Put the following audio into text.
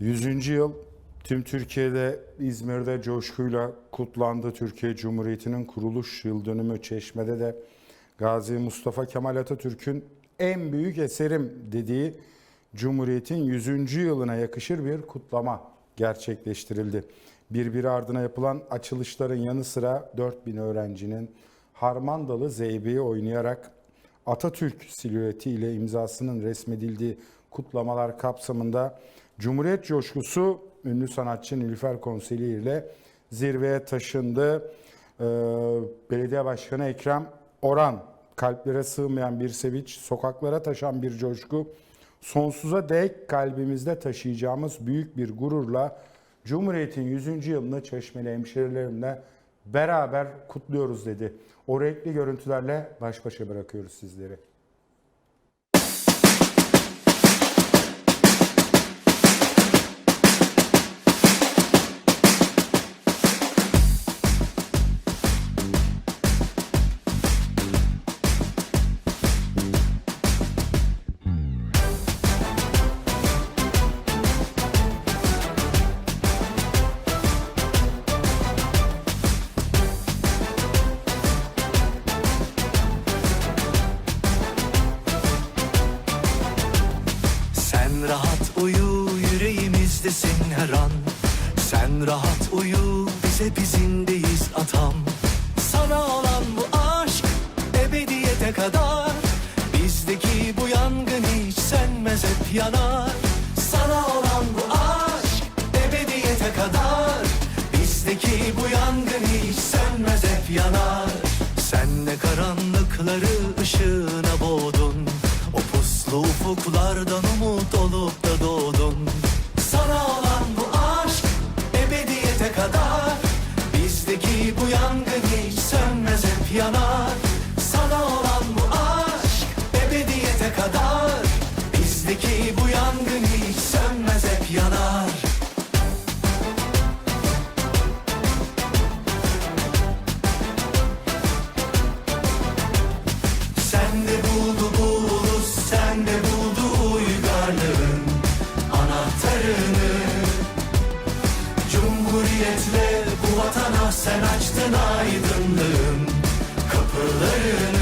100. yıl tüm Türkiye'de İzmir'de coşkuyla kutlandı. Türkiye Cumhuriyeti'nin kuruluş yıl dönümü Çeşme'de de Gazi Mustafa Kemal Atatürk'ün en büyük eserim dediği Cumhuriyet'in 100. yılına yakışır bir kutlama gerçekleştirildi. Birbiri ardına yapılan açılışların yanı sıra 4000 öğrencinin harmandalı zeybeği oynayarak Atatürk silüeti ile imzasının resmedildiği kutlamalar kapsamında Cumhuriyet coşkusu ünlü sanatçı Nilüfer Konseli ile zirveye taşındı. Ee, Belediye Başkanı Ekrem Oran, kalplere sığmayan bir sevinç, sokaklara taşan bir coşku, sonsuza dek kalbimizde taşıyacağımız büyük bir gururla Cumhuriyet'in 100. yılını Çeşmeli hemşerilerimle beraber kutluyoruz dedi. O renkli görüntülerle baş başa bırakıyoruz sizleri. Sen rahat uyu yüreğimizdesin her an. Sen rahat uyu bize bizindeyiz atam. Sana olan bu aşk ebediyete kadar. Bizdeki bu yangın hiç sönmez hep yanar. Sana olan bu aşk ebediyete kadar. Bizdeki bu yangın hiç sönmez hep yanar. Sen de karanlıkları ışığına boğdun. O puslu ufuklardan umut Bu yangın hiç sönmez hep yanar. Sana olan bu aşk ebediyete kadar. Bizdeki bu yangın hiç sönmez hep yanar. Sen de buldu bu ulus, sen de buldu uygarlığın anahtarını. Cumhuriyetle vatana sen açtın aydınlığın kapılarını